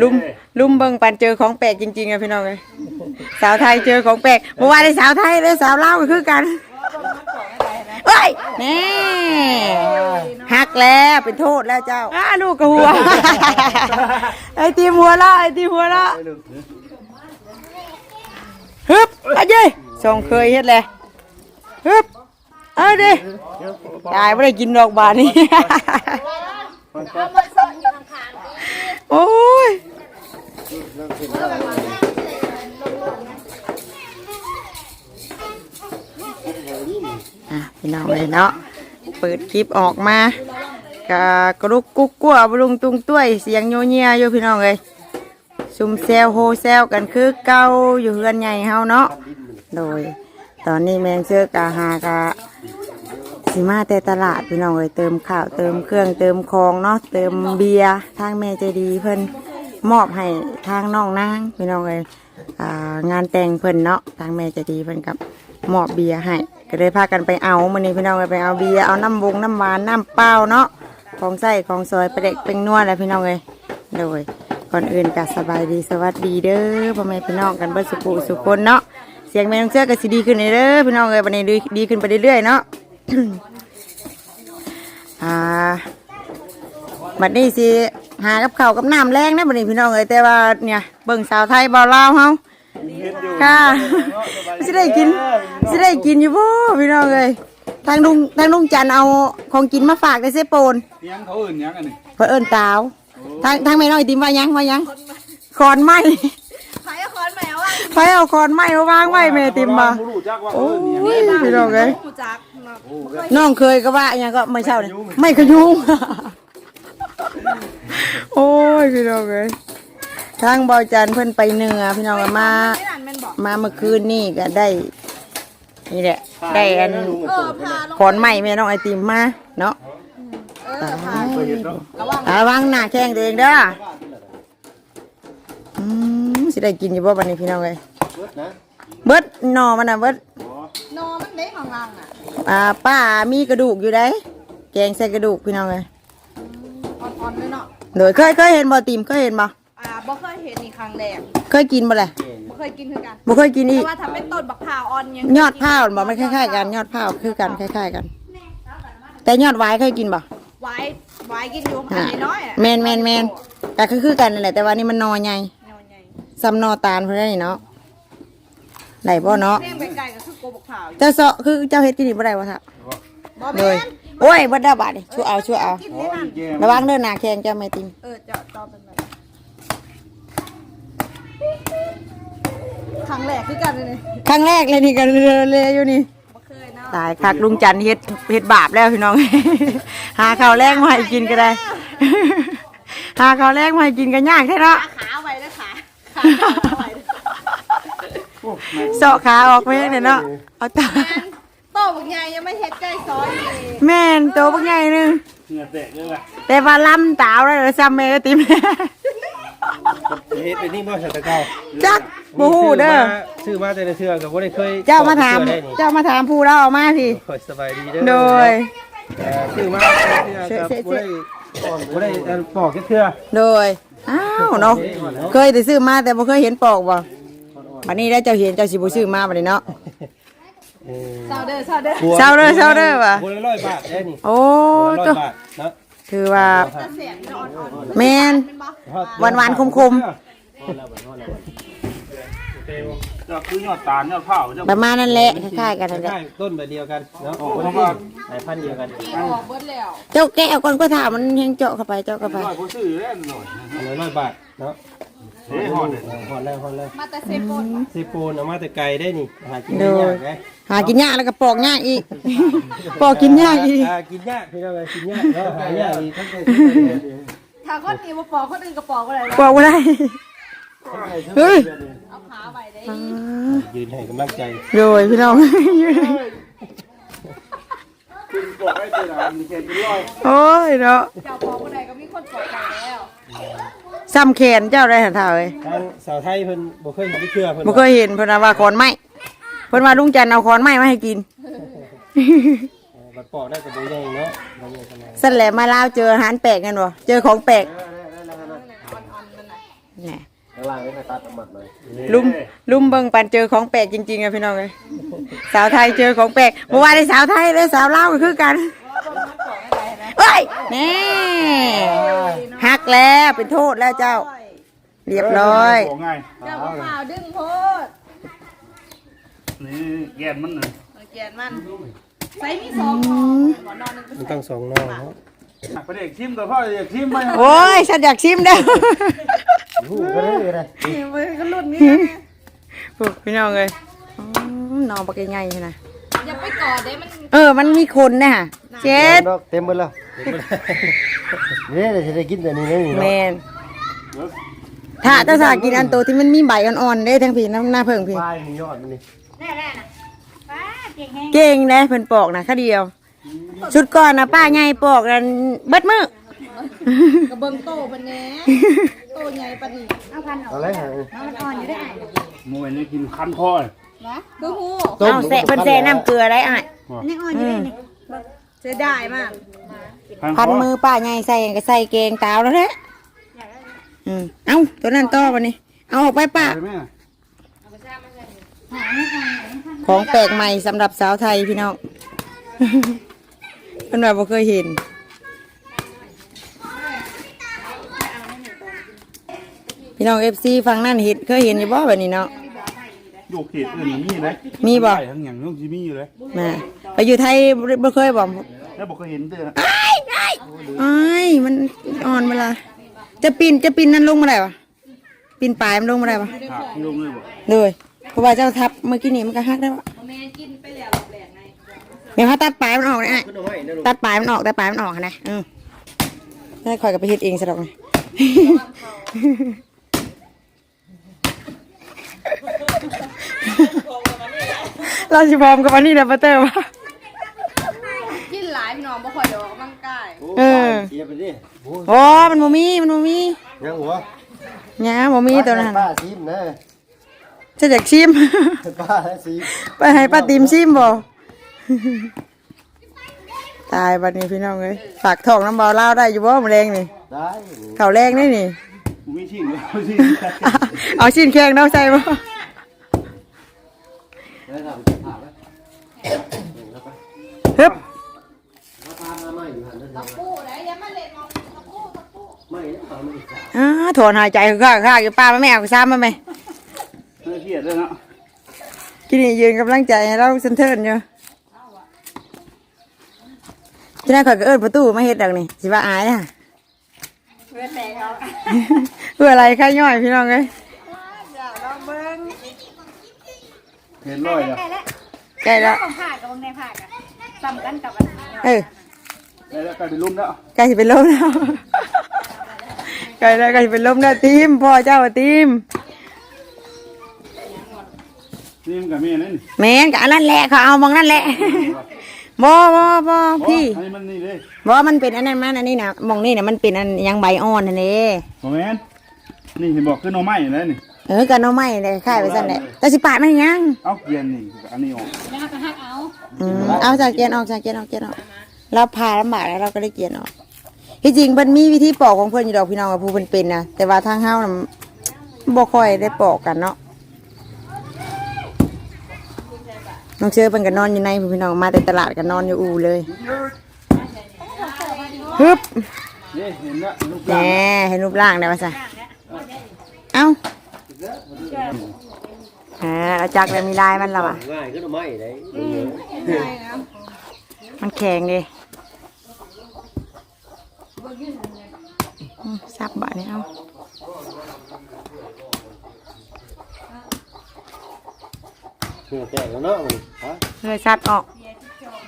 ลุมลุมเบิ่งปันเจอของแปลกจริงๆอะพี่น้องเลยสาวไทยเจอของแปลกเมื่อวานได้สาวไทยได้สาวลาวก็คือกันเฮ้ยแนี่หักแล้วเป็นโทษแล้วเจ้าอ้าลูกกระหัวไอ้ตีมหัวละไอ้ตีมหัวละฮึบไปเย้ส่งเคยเฮ็ดเลยฮึบเอาดิตายไม่ได้กินดอกบานนี่ โอ้ยอะพี่น้องเลยเนาะเปิดคลิปออกมากะกรุกกุ๊กกัวบรุงตุงตุ้ยเสียงโยเนียอยู่พี่น้องเลยซุมเซลโฮเซลกันคือเก่าอยู่เฮือนใหญ่เฮาเนาะโดย ตอนนี้แมงเชือกะหากะ สิมาแต่ตลาดพี่น้องเอ้ยเติมข้าวเติมเครื่องเติมของเนาะเติมเบียร์ทางแม่ใจดีเพิ่นมอบให้ทางน้องนางพี่น้องเอ้ยอ่างานแต่งเพิ่นเนาะทางแม่ใจดีเพิ่นกับมอบเบียร์ให้ก็เลยพากันไปเอามื้อนี้พี่น้องเอ้ยไปเอาเบียร์เอาน้ำวงน้ำหวานน้ำเปล่าเนาะของใส่ของซอยไปเด็กเป็นนัวแหละพี่น้องเอ้ยโดยก่อนอื่นก็สบายดีสวัสดีเด้อพ่อแม่พี่น้องกันเบิดสุขุสุขคนเนาะเสียงแม่น้องเชือก็สิดีขึ้นเด้อพี่น้องเอ้ยวันนี้ดีดีขึ้นไปเรื่อยๆเนาะ อ่าบัดนี้สิหากับข้าวกับน้ำแรงนะบัดนี้พี่น้องเอ้ยแต่ว่าเนี่ยเบิ่งสาวไทยบ่าวลาวเฮาค่ะสิได้กินสิได้กินอยู่บ่พี่น้องเอ้ยทางลุงทางลุงจันทร์เอาของกินมาฝากได้เสยโปนเลี้ยงเขาอื่นยังอันนี้เพิ่นเอิ้นตาวทางทางแม่น้อยติมว่าหยังว่าหยังคอนไม้ใครเอาคอนแมวอะไผเอาคอนไม้มาวางไว้แม่ติมบ่บ่รู้จักว่าโอ้เอิ้นยังยพี่น้องเอ้ยกูจักเนาะน้องเคยก็ว่าอหยังก็ไม่เช่าเนี่ยไม่ขยุงโอ้ยพี่น้องเอ้ยทางเบาจันเพิ่นไปเหนือพี่น้องก็มาไม่นานแม่นบอกมาเมื่อคืนนี่ก็ได้ นี่แหละ ได้อันเออพาลงขอนใหม่แม่น้องไอติมมาเนาะเออพาระวังระวังหน้าแข้งตัวเองเด้ออืมสิได้กินอยู่บ่บัดนี้พี่น้องเอ้ยเบิดหน่อมันน่ะเบิดน อนมันเด้ข้างล่างอะอ่าป้ามีกระดูกอยู่ได้แกงใส่กระดูกพี่น้องเอ้ยอ่อนๆเลยเนาะโดยเคยเคยเห็นบ่ติมเคยเห็นบ่อ่าบ่เคยเห็นนี่ครั้งแรกเคยกินบ่แหละบ่เคยกินคือกันบ่เคยกินอีแต่กว่าทำเป็นต้นบักพร้าวอ่อนยังยอดผ้าวบ่มันคล้ายๆกัน ยอดผ้าวคือกันคล้ายๆกัน แต่ยอดหวายเคยกินบ่ไว้ไว้กินอยู่อันน้อยๆอะแมนแมนแมนก็คือคือกันนั่นแหละแต่ว่านี่มันนอใหญ่แนวใหญ่ซ้ำนอตาลเพิ่นนี่เนาะ ได้บ่เนาะเลี้ยงไกลๆก็คือโกบักพร้าวอยู่เจ้าเซาะคือเจ้าเฮ็ดกินนี่บ่ได้บ่ท่ะบ่เลแม่ยนโอ้ยบ่ได้บาดนี่ช่วยเอาช่วยเอา กินได้นั่นระวังเด้อหน้าแข้งเจ้าแม่ติมเออเจาะจอเป็นแบบครั้งแรกคือกันเลยนี่ครั้งแรกเลยนี่ก็เลยอยู่นี่ บ่เคยเนาะตายคักลุงจันทร์เฮ็ดเฮ็ดบาปแล้วพี่น้อง หาข้าวแรงมาให้กินก็ได้ หาข้าวแรงมาให้กินก็ยากแท้เนาะ ขาขาไว้เลยขาขาไว้เลย เสาะขาออกไปเนี่ยเนาะเอาตาโตบักใหญ่ยังไม่เฮ็ดใกล้ซอยเลยแม่นโตบักใหญ่หนึงเหงื่อแตกเลยว่ะแต่ว่าลำตาวแล้วเดี๋ยวซ้ำแม่ก็ติม เฮ็ดไปนี่บ่ใช่ตะเก่าจักบูฮู้เด้อชื่อมาแต่ละเทื่อก็บ่ได้เคยเจ้ามาถามได้นี่เจ้ามาถามผู้เราเอามาพี่ขอสบายดีเด้อโดย เอ่อชื่อมาแต่ละเทื่อก็บ่ได้บ่ได้เอ่อปอกแค่เทื่อโดยอ้าวเนาะเคยแต่ซื้อมาแต่บ่เคยเห็นปอกบ่ บัดนี้ได้เจ้าเห็นเจ้าสิบ่ซื้อมาบัดนี้เนาะเออเศร้าเด้อเศร้าเด้อเศร้าเด้อเศร้าเด้อว่ะบัวละร้อยบาทได้นี่โอ้บัวละร้อตัวยบาทเนาะถือว่าเสียงจะอ่อนแม่นๆเป็นบ่หวานหวานๆคมคมก็คือยอดตาลยอดเผาเจ้าๆประมาณนั้นแหละคล้ายๆกันนั่นแหละใช่ต้นแบบเดียวกันเนาะโอ้เพราะว่าสายพันธุ์เดียวกันออกเบิดแล้วเจ้าแก้วก่อนก็ถามมันยังเจาะเข้าไปเจาะเข้าไปร้อยผู้ซื้อแล้วหน่อยอันละร้อยบาทเนาะ เฮ้ยฮอดเนี่ยเอดแล้วฮอดแล้วมาแต่เซโปนเซีปูนเอามาแต่ไกลได้นี่หากินได้ยากไงหากินยากแล้วก็ปอกยากอีก ปอกกินยากอีก หากินยากพี่น้องเอ้ยกินยากเนาะหายากอีกทั้งแต่ถ้าคนนี้มาปอกคนอื่นก็ปอกอะไรปอกบ่ได้ เฮ้ย เอาขาไว้ได้ยืนให้กำลังใจโดยพี่น้องโอ้ยเนาะเจ้าปอกอะไรก็มีคนปอกไปแล้ว ซ้ำแขนเจ้าได้หั่นเท่าเอ้ยทางสาวไทยเพิ่นบ่เคยเห็นที่เครือเพิ่นบ่เคยเห็นเพิ่นว่าว่าขอนไม้เพิ่นว่าลุงจันทร์เอาขอนไม้มาให้กิน เออบัดปอกได้ก็บ่ใหญ่เนาะบ่ใหญ่ขนาดนั้นสั่นแหละมาลาวเจออาหารแปลกกันบ่เจอของแปลกอ่อนๆนั่นน่ะนี่ข้างล่างนี่ใครตัดน้ำมันเลยลุมลุมเบิ่งปันเจอของแปลกจริงๆอะพี่น้องเลยสาวไทยเจอของแปลกเมื่อวานได้สาวไทยได้สาวลาวก็คือกัน เอ้ยแน่หักแล้วเป็นโทษแล้วเจ้า เรียบร้อยของง่ายเจ้าเปล่าดึงโพดนี่แกนมันน่ะเกียนมันใส่มีสองหอหมอนอนหนึ่งมันต้องสองนอกเนาะประเด็กชิมกับพ่อเด็กชิมไปโอ้ยฉันอยากชิมเด้อหูก็ได้เลยมือก็รุ่นนี้พวกพี่น้องเลยอืมนอนปากใหญ่ๆนะ อย่าไปกอดเด้มันเออ มันมีคนนะเจ็ดเต็มหมดแล้วนี่เดี๋ยวจะได้กินแต่นี้นี่แมเนาะนถ้าถ้าสากินอันโตที่มันมีใบอ่อนๆได้ทั้งพี่น้ำหน้าเพิ่งพี่ ปลายนี่ยอดมันนี่เก่งเลยเพิ่นปอกนะแค่เดียว ชุดก่อนนะป้าใหญ่ปอกกันเบิดมือ กระเบิงโตปันแหน่โตใหญ่ปันนี่เอาพันเอาเอาไรฮะมันอ่อนอยู่ได้มวยนี่กินคันพ่อ นะคือหูเอาแสะเพิ่นแสะน้ำเกลือได้อะนี่อ่อนอยู่ได้นี่เสียดายมากพันมือป้าใหญ่ใส่ก็ใส่เกงตาวแล้วแหละอืมเอ้าตัวนั้นต่อวันนี้ เอาออกไปป้าใช่ไหมของแปลกใหม่สำหรับสาวไทยพี่น้องเพิ่นว่าบ่เคยเห็นพี่น้อง FC ฟังนั่นเห็นเคยเห็นอยู่บ่แบบนี้เนาะ โยกเขตอื่นมีเลยมีบ่ทั้งอย่างต้องที่มีอยู่เลยมาไปอยู่ไทยบ่บ่เคยบ่แล้วบอกก็เห็นเตือนอ้ายอ้ายอ้ายมันอ่อนเวลาจะปีนจะปีนนั่นลงมาได้ปะปีนปลายมันลงมาได้ปะขาดลงเลยบอกเลยเพราะว่าเจ้าทับเมื่อกี้นี่มันก็หักได้ปะแม่กินไปแล้วแหลกไงเดี๋ยวเขาตัดปลายมันออกนะไอ้ขึ้นเอาไว้นะลูกตัดปลายมันออกตัดปลายมันออกนะอืมได้คอยกับไปเฮ็ดเองสะดอกนะ เราสิพร้อมกับวันนี้นะปาเตอร์วะกินหลายพี่น้องบ่ค่อยได้ออกกำลังกายโอ้เออเสียไปดิโอ้โอ้มันโมมีมันโมมียังหัวหยาโมมีตัวนั้นป้าซีมนะจะอยากชิมป้าซีมไปให้ป้าติมชิมบ่ตายบัดนี้พี่น้องเอ้ยฝากท้องน้ำเบาเล่าวได้อยู่บ่มะแรงนี่ได้ข้าวแรงนี่นี่กูไม่ชิงเลยไม่ชิงเอาชิ้นแข็งเนาะใส่บ่ ได้ทำจะผ่าไหมฮึบถ้าพามาไม่อยู่หันได้ตะปูไหนอย่ามาเล่นมองตะปูตะปูไม่ทำไม่ได้อ่าถอนหายใจคือข้าข้าอยู่ป้ามาแม่เอาซ้ำมาไหมเพื่อเครียดเลยเนาะกินนี่ยืนกำลังใจให้เราเซนเทิร์นอยู่ที่นั่นข่อยก็เอิ้นประตูมาเฮ็ดดังนี่สิว่าอายนะเพื่อนแต่เขาเพื่ออะไรค่าย่อยพี่น้องเอ้ยอย่าลองเบิ่งเห็นรอยแล้ว ใกล้แล้วของผ่ากับวงในผ่ากันซ้ำกันกับอันนี้เออได้แล้วกลายเป็นลุ่มแล้วใกล้สิเป็นลมแล้วใกล้แล้วใกล้สิเป็นลมแล้วทีมพ่อเจ้าอะทีมนี่มันกับแม่นั่นแม่นกับอันนั้นแหละเขาเอามองนั่นแหละบ่บ่บ่พี่อันนี้มันนี่เลยบ่มันเป็นอันนั้นมันอันนี้นะมองนี่นะมันเป็นอันยังใบอ่อนนั่นเองโมแมนนี่เห็นบอกขึ้นโนไม้แล้วนี่ เออกันเอาไม้เลยค่ายไปสั่นแหละแต่สิปาดมันยังเอ้าเกียนนี่อันนี้ออกแล้วก็หักเอาอืมเอาจากเกียนออกจากเกียนออกเกียนออกเราพาลำบากแล้วเราก็ได้เกียนออกที่จริงมันมีวิธีปอกของเพื่อนอยู่ดอกพี่น้องกับผู้เป็นเป็นนะแต่ว่าทางเฮาน่ะบ่ค่อยได้ปอกกันเนาะน้องเชื่อเป็นกันนอนอยู่ในพี่น้องมาแต่ตลาดกันนอนอยู่อู่เลยฮึบนี่เห็นแล้วลูกแหมเห็นรูปร่างได้ป่ะซะเอ้า อ่าเราจักแล้วมีลายมันแล้วอะ ง่ายขึ้นเอาไม้ได้มันแข็งดิอืมซับบะนี่เอาเพื่อแตกแล้วเนาะมันฮะเลยซัดออก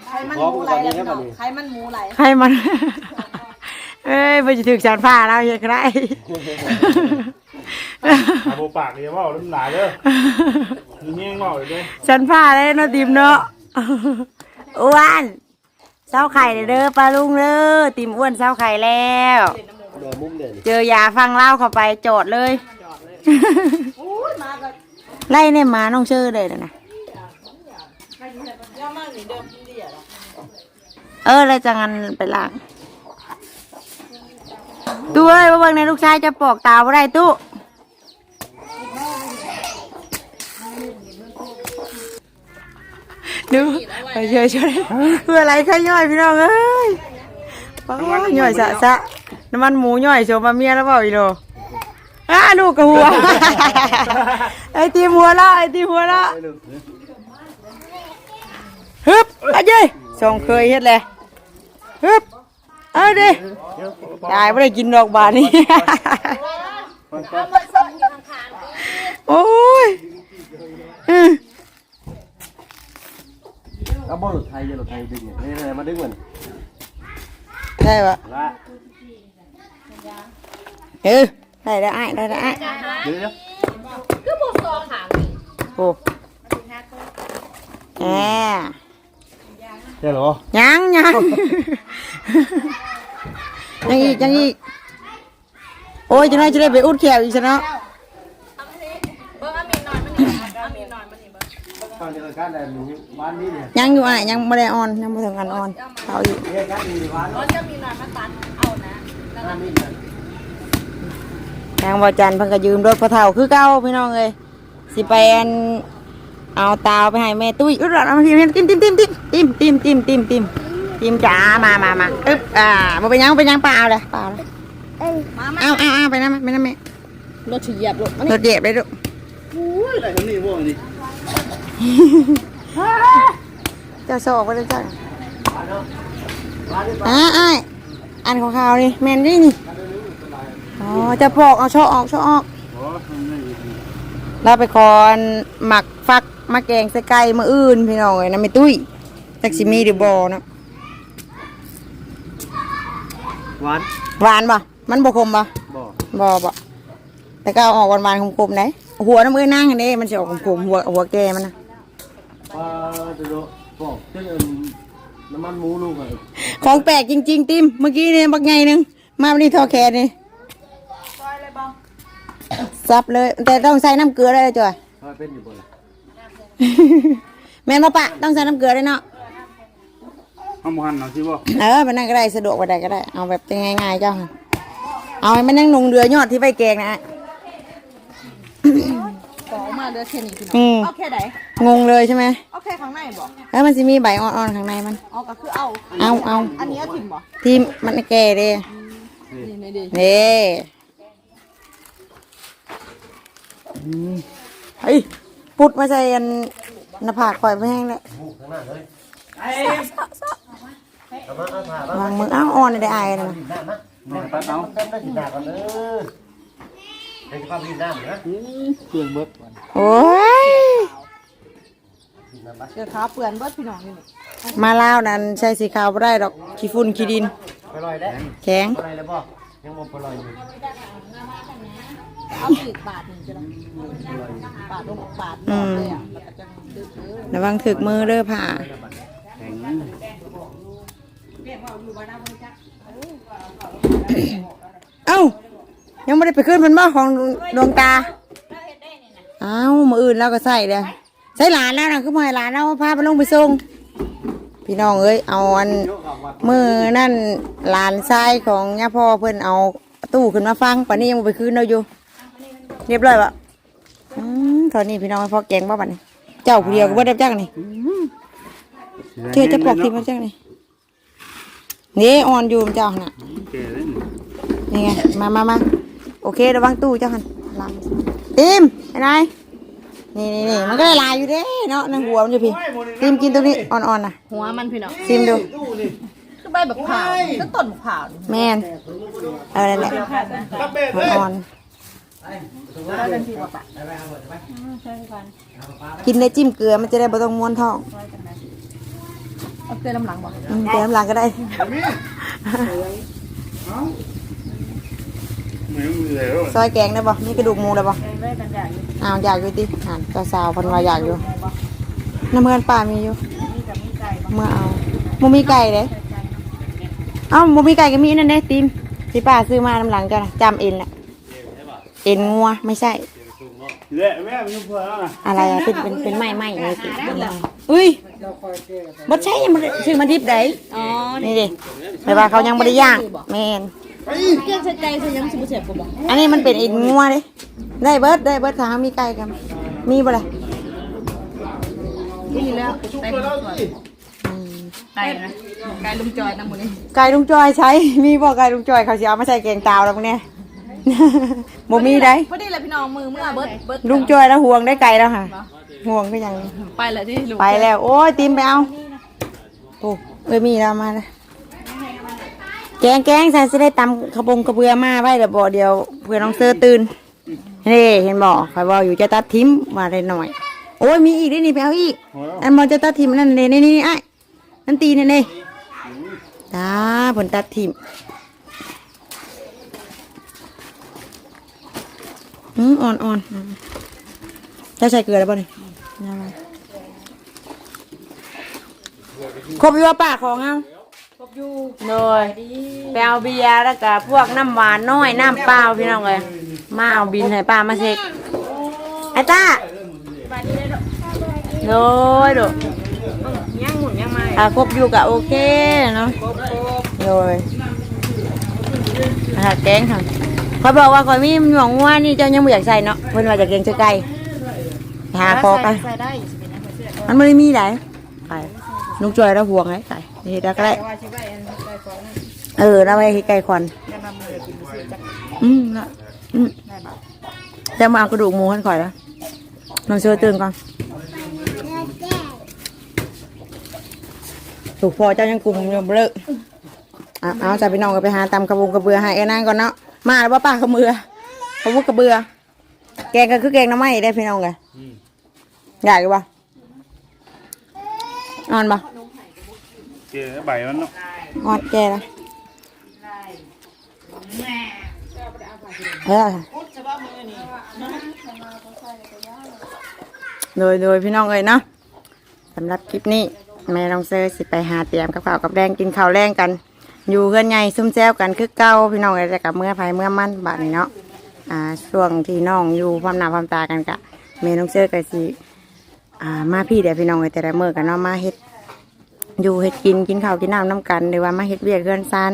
ใครมันหมูไหลแล้วพี่น้องใครมันหมูไหลใครมัน เอ้ยไปจะถึงจานผ้าแล้วยังไง อาโบปากเลยว่าน้ำหนาเด้อมีแง่งว่าเลยเด้อฉันผ้าเลยเนาะติมเนาะอ้วนเศร้าไข่เด้อปลาลุงเด้อติมอ้วนเศร้าไข่แล้วเดี๋ยวมุมเด่นเจอยาฟังเล่าเข้าไปโจดเลยอุ้ยมาก็ไล่เนี่ยหมาน้องเชื่อเลยนะนะย่อมากนี่เดิมกินดีอะเออแล้วจะงันไปล้างตู้เอ้ยว่าเบิ่งในลูกชายจะปอกตาบ่ได้ตู้ ดูไปเชยช่วยเพื่ออะไรข้าย่อยพี่น้องเอ้ยป้าย่อยสะสะน้ำมันหมูย่อยโชว์มาเมียแล้วเปล่าอีโลอ้าลูกกับหัวไอตีมหัวละไอตีมหัวละฮึบเอาเย้ยส่งเคยเฮ็ดเลยฮึบเอาดิตายไม่ได้กินดอกบานนี่โอ้ย có bó lượt thay cho lượt thay đừng ừ. đây là mà đứng mình đây ạ ừ. Đây là ai đây là ai. Cứ một sò thẳng ồ. Nè. thế rồi nhắn nhắn. Nhắn gì nhắn gì? Ôi cho nó cho nó bị út kẹo gì cho nó? ด้ไอ้ได้ได้ไอ้เดียวเดี๋ยวโอ้แหมใช่เหรอยังยังยังอีกยังอีกโอ้ยจะน้อยจะได้ไปอุดแขวอีกซะเนาะฟังเดียวกันแต่หนูบ้านนี้เนี่อะยังไม่ได้ออนยังไม่ถึงอันออนเขาอยู่เรียกกันมีบ้านทางบอจันเพิ่งก็ยืมรถพอเท่าคือเก่าพี่น้องเอ้ยสิไปอันเอาตาวไปให้แม่ตุ้ยอุดรเอาทีมติมติมติมติมติมติมติมติมติมติมจ๋ามามามาอึ๊บอ่าบ่เป็นหยังบ่เป็นหยังเปล่าเลยเปล่าเลยเอาเอาเอาไปนะไปนะแม่รถเหยียบรถรถเด็บเลยลูกอุ้ยได้คนนี้บ่นี่ เจ้าโซ่ไปเลยจ้าอ่าอ้ายอันของเขานี่แมนนี่นี่ อ๋อ จะปอกเอาช่อออกช่อออกโอ้ทำได้อีกเราไปคอนหมักฟักมาแกงใส่ไก่มาอื่นพี่น้องเอ้ยนะไม่ตุ้ยจักสิมีหรือบอเนาะหวาน หวานป่ะมันบกคมป่ะบ่บอป่ะแต่ก็เอาออกหวานๆคมๆไหนหัวน้ำมือนั่งอันนี้มันจะออกคมๆหัวหัวแกมันนะ ปลาจะโดบอกเจ้าน้ำมันหมูลูกอะของแปลกจริง ๆ ติมเมื่อกี้เนี่ยบักไงหนึงมาวันนี้ทอแคนี่ซับเลย แต่ต้องใส่น้ำเกลือเลยจ้ะถ้าเป็นอยู่บ่ล่ะแม่นบ่ปะต้องใส่น้ำเกลือด้วยเนาะห้ามหันเอาสิบ่เออมันนั่งก็ได้สะดวกไปได้ก็ได้ เอาแบบง่ายๆเจ้าค่ะเอาให้มันนั่งนงเรือยอดที่ใบแกงนะ ขอมาเดือแค่นี้พี่น้องอืม เอาแค่ไหนงงเลยใช่ไหมเอาแค่ข้างในบ่แล้วมันจะมีใบอ่อนๆข้างในมัน เอาก็คือเอาเอาเอาอันนี้เอาถิ่มบ่ที่มันแก่เลยนี่ไม่ดีนี่เฮ้ยพุดมาใส่อันหน้าผากคอยไปแห้งเลยข้างหน้าเลยเอามาเอาถ่ายวางมืออ้าวอ่อนได้อายนะหน้านะหน่อยตัดเอาเต้นได้สิหน้าก่อนเด้อเดี๋ย วจะพาไปกินน้ำนะเครื่องเบิดโอ้ยเดี๋ยวขาเปื่อนเบิดพี่น้องนี่นี่มาลาวนั้นใช้สีขาวไม่ได้ดอกขี้ฝุ่นขี้ดิน ไปลอยแล้วแข็ง ไปลอยแล้วบ่ยังบ่ไปลอยอยู่เอาสีดบาทนี่จะได้บาทลงบาทลงเลยอะแล้วก็จะดึกเด้อระวังถึกมือเด้อผ่า แข็งเอ้า ยังไม่ได้ไปขึ้นมันบ้าของดวงตาอ้าวมืออื่นเราก็ใส่เลยใส่หลานแล้วนะคือมาให้ลานเราพาไปลงไปส่งพี่น้องเอ้ยเอาอันมือนั่นหลานชายของย่าพ่อเพิ่อนเอาตู้ขึ้นมาฟังป่านนี้ยังบ่ไปคืนเราอยู่ เรียบร้อยปะอืมตอนนี้พี่น้องพ่อแกงบ้าบันเจ้าผู้เดียวก็บ่ได้จักนี่เชื่อจะปอกทีมาจักนี่นี่อ่อนอยู่เจ้าน่ะนี่ไงมามามา โอเคระวังตู้เจ้าหันลามติมไอ้นายนี่นี่นี่มันก็ได้ลายอยู่เด้เนาะในหัวมันอยู่พี่ติมกินตัวนี้อ่อนๆนะหัวมันพี่น้องซิมดูคือใบบักเผาวก็ต้นบักเผาวนี่แมนเอะไรแหละอ่อนๆกินได้จิ้มเกลือมันจะได้บ่ต้องม้วนท้องเอาเกลือลำหลังบ่อืมเติมหลังก็ได้ เหมือนมือเลย ซอยแกงได้บ่มีกระดูกหมูได้บ่อ้าวอยากอยู่ติอ่านเจ้าสาวเพันว่าอยากอยู่น้ำเมือนป่ามีอยู่เมื่อเอาหมูมีไก่เด้เอ้าหมูมีไก่ก็มีนั่นเด้ติมที่ป้าซื้อมาน้ำหลังเจ้าน่ะจำเอ็นแหละเอ็นงัวไม่ใช่ เละแม่มันเพื่อแล้วนะอะไรอะเป็นเป็นเป็นไม้ไม้เลยติเป็นไม้อุ้ยบ่ใช่ยังบ่ได้ซื้อมาดิบได้อ๋อนี่ดิแต่ว่าเขายังบ่ได้ย่างแม่น เกลือใส่ใจใส่ยังสิบ่เสียบกูบ่อันนี้มันเป็นเอ็นงัวเด้ได้เบิดได้เบิดถ้าหามีไก่กันมีบ่ล่ะนี่แล้วไก่ลุงจอยไก่นะไก่ลุงจอยนะหมูนี่ไก่ลุงจอยใช้มีบ่ไก่ลุงจอยเขาสิเอามาใส่แกงตาวแล้วพวกเนี้ยบ่มีได้พอดีเลยพี่น้องมือเมื่อเบิดเบิดลุงจอยแล้วห่วงได้ไก่แล้วค่ะห่วงก็ยังไปเลยที่ลุงไปแล้ว โอ้ยติมไปเอาโอ้เอ้ยมีแล้วมาแล้ว แกงแกงใส่จะได้ตำขบงกระเบือมาไว้เดี๋ยวบ่เดียวเพื่อน้องเซอร์ตื่นนี่เห็นบ่คอยบอกอยู่จะตัดทิมมาได้หน่อย โอ้ยมีอีกได้นี่ไปเอาอีก อันบอลจะตัดทิมนั่นนี่นี่นี่ไอ้นั่นตีนี่นี่ตาผลตัดทิมอืมอ่อนอ่อนอืมจะใส่เกลือแล้วป่ะนี่นี่อะไรครบอยู่ว่าปากของเอาครบ อยู่เลยไปเอาเบียร์แล้วก็พวกน้ำหวานน้อยน้ำเปล่าพี่น้องเลยมาเอาบินให้ป้ามาเช็คไอ้ต้าโดยโดยยังหมุนยังไม่อะครบอยู่กับโอเคเนาะโดยอาหารแกงค่ะเขาบอกว่าคอยมีหมวงว่านี่เจ้ายังไม่อยากใส่เนาะเพิ่นว่าจะเกงเชือไก่หาคอกันใส่ได้สิเป็นยังไงเสื้อมันไม่ได้มีไหนไก่ นุกจอยแล้วห่วงไงไก่เฮ็ดได้ก็ได้ว่าชิบะอันไก่ฟองเออแล้วไปเฮ็ดไก่ควันจะนำมือกินเสื้อจักอืมละอืมได้บ่จะมาเอากระดูกหมูให้ข่อยแล้วนอนเชื่อตื่นก่อนถูกพอเจ้ายังกลุ่มยังเบลออะเอาจะไปนอนกันไปหาตำกระบุงกระเบือให้ไอ้นั่งก่อนเนาะมาแล้วป้าป้ากระเบือเขาพูดกระเบือ แกงก็คือแกงน้ำไหม้ได้พี่น้องไงอยากอยู่ปะนอนปะ เกใบมันเนาะนอนแกละเออโดยโดยพี่น้องเลยเนาะสำหรับคลิปนี้ แม่น้องเซอร์สิไปหาเตรียมกับข้าวกับแดงกินข้าวแรงกัน อยู่เพื่อนใหญ่ซุ่มแซวกันคือเก่าพี่น้องเลยแต่กับเมื่อไผเมื่อมันบาดนี้เนาะอ่าช่วงที่น้องอยู่ความหนาความตากันกะแม่น้องเซอร์ก็สิอ่ามาพี่เดี๋ยวพี่น้องเลยแต่ละเมื่อกันเนาะมาเฮ็ด อยู่เฮ็ดกินกินข้าวกินน้ำน้ำกันหรือว่ามาเฮ็ดเวียกเพื่อนซาน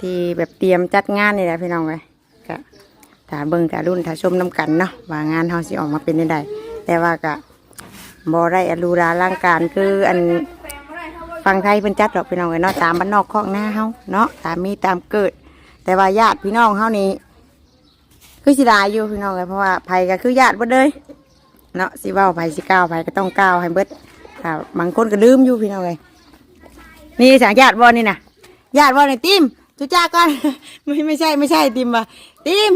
ที่แบบเตรียมจัดงานนี่แหละพี่น้องเลยก็ถ้าเบิ่งกับรุ่นถ้าชมน้ำกันเนาะว่างานเฮาสิออกมาเป็นยังไงแต่ว่าก็บ่ได้อลูราร่างการคืออันฟังไทยเพิ่นจัดดอกพี่น้องเลยเนาะตามบ้านนอกคอกหน้าเฮาเนาะตามมีตามเกิด แต่ว่าญาติพี่น้องเฮานี่คือสิหลายอยู่พี่น้องเลยเพราะว่าไผก็คือญาติเบิดเลยเนาะสิเว้าไผสิก้าวไผก็ต้องก้าวให้เบิดถ้าบางคนก็ลืมอยู่พี่น้องเลย นี่สังญาติบอนี่นะญาติบอนี่ติมจุจ้าก่อน ไม่ไม่ใช่ไม่ใช่ติมว่ะติม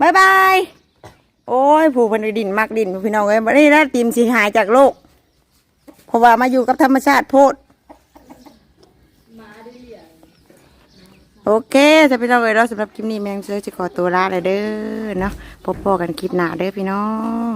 บายบายโอ้ยผูกพันดินมากดินพี่น้องเอ้ยบัดนี้นะติมสิหายจากโลกเพราะว่ามาอยู่กับธรรมชาติโพดโอเคจะพี่น้องเอ้ยเราสำหรับคลิปนี้แมงเซอร์จะขอตัวลาเลยเด้อเนาะพบพอกันคลิปหน้าเด้อพี่น้อง